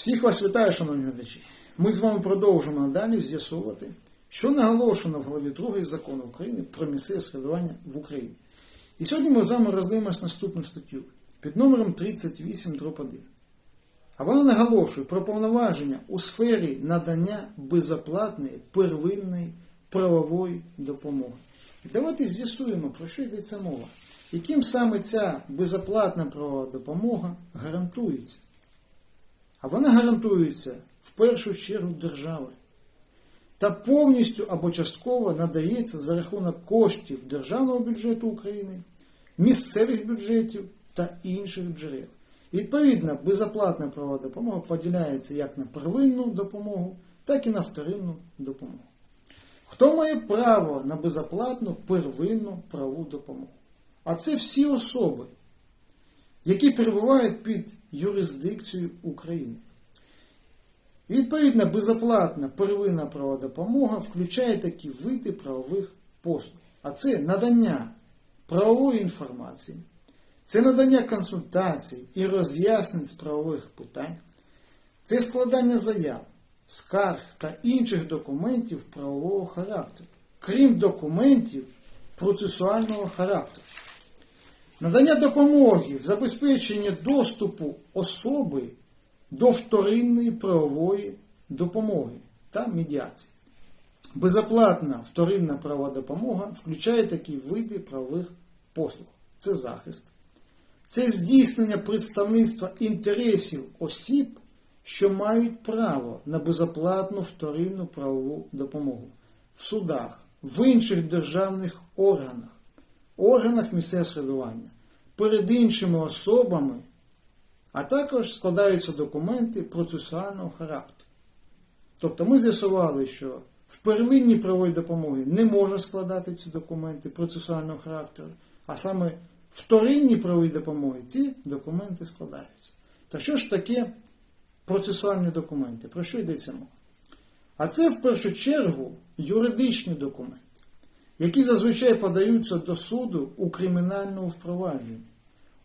Всіх вас вітаю, шановні глядачі. Ми з вами продовжимо надалі з'ясовувати, що наголошено в главі 2 закону України про місцеве складування в Україні. І сьогодні ми з вами роздивимося наступну статтю під номером 38 1. А вона наголошує про повноваження у сфері надання безоплатної первинної правової допомоги. І давайте з'ясуємо, про що йдеться мова. Яким саме ця безоплатна правова допомога гарантується? А вона гарантується в першу чергу державою та повністю або частково надається за рахунок коштів державного бюджету України, місцевих бюджетів та інших джерел. Відповідно, безоплатна правова допомога поділяється як на первинну допомогу, так і на вторинну допомогу. Хто має право на безоплатну первинну правову допомогу? А це всі особи, які перебувають під юрисдикцією України. І, Відповідно, безоплатна первинна правова допомога включає такі види правових послуг. А це надання правової інформації, це надання консультацій і роз'яснень з правових питань, це складання заяв, скарг та інших документів правового характеру, крім документів процесуального характеру. Надання допомоги в забезпеченні доступу особи до вторинної правової допомоги та медіації. Безоплатна вторинна правова допомога включає такі види правових послуг: це захист, це здійснення представництва інтересів осіб, що мають право на безоплатну вторинну правову допомогу в судах, в інших державних органах, органах місцевого самоврядування, перед іншими особами, а також складаються документи процесуального характеру. Тобто ми з'ясували, що в первинній правовій допомоги не може складати ці документи процесуального характеру, а саме в вторинній правовій допомоги ці документи складаються. Та що ж таке процесуальні документи? Про що йдеться мова? А це в першу чергу юридичні документи, які зазвичай подаються до суду у кримінальному впровадженні,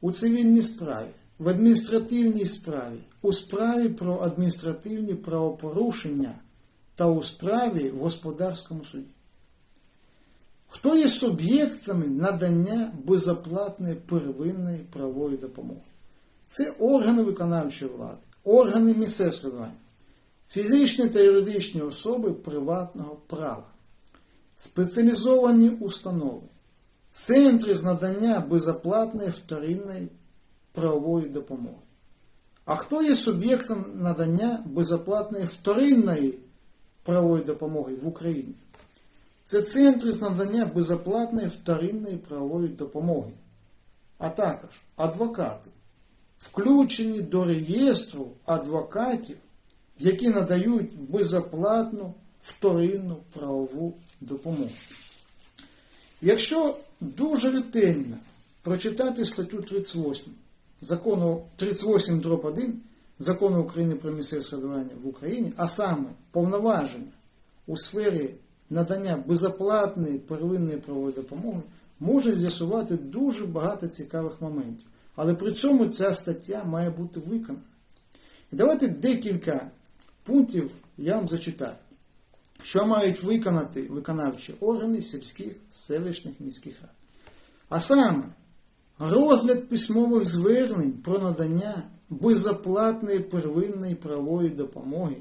у цивільній справі, в адміністративній справі, у справі про адміністративні правопорушення та у справі в господарському суді. Хто є суб'єктами надання безоплатної первинної правової допомоги? Це органи виконавчої влади, органи місцевого фізичні та юридичні особи приватного права, спеціалізовані установи, центри з надання безоплатної вторинної правової допомоги. А хто є суб'єктом надання безоплатної вторинної правової допомоги в Україні? Це центри з надання безоплатної вторинної правової допомоги, а також адвокати, включені до реєстру адвокатів, які надають безоплатну вторинну правову допомогу. Якщо дуже ретельно прочитати статтю 38 закону 38 дроб 1 закону України про місцеве самоврядування в Україні, а саме повноваження у сфері надання безоплатної первинної правової допомоги, може з'ясувати дуже багато цікавих моментів. Але при цьому ця стаття має бути виконана. І давайте декілька пунктів я вам зачитаю, що мають виконати виконавчі органи сільських, селищних міських рад. А саме, розгляд письмових звернень про надання безоплатної первинної правової допомоги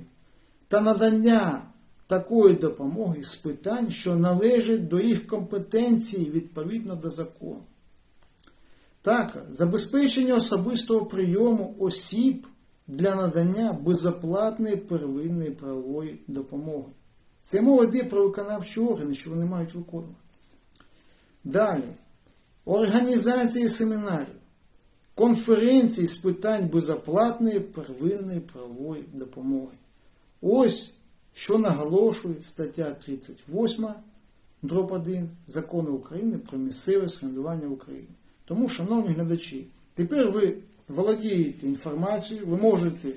та надання такої допомоги з питань, що належать до їх компетенції відповідно до закону. Також забезпечення особистого прийому осіб для надання безоплатної первинної правової допомоги. Це мова йде про виконавчі органи, що вони мають виконувати. Далі. Організації семінарів, конференції з питань безоплатної первинної правової допомоги. Ось що наголошує стаття 38 дроб 1 закону України про місцеве самоврядування в Україні. Тому, шановні глядачі, тепер ви володієте інформацією, ви можете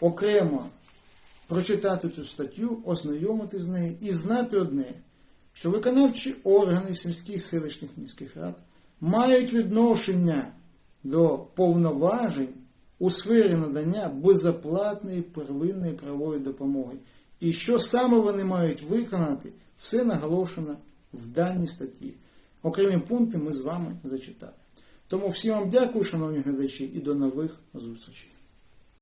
окремо прочитати цю статтю, ознайомити з нею і знати одне, що виконавчі органи сільських селищних міських рад мають відношення до повноважень у сфері надання безоплатної первинної правової допомоги. І що саме вони мають виконати, все наголошено в даній статті. Окремі пункти ми з вами зачитали. Тому всім вам дякую, шановні глядачі, і до нових зустрічей.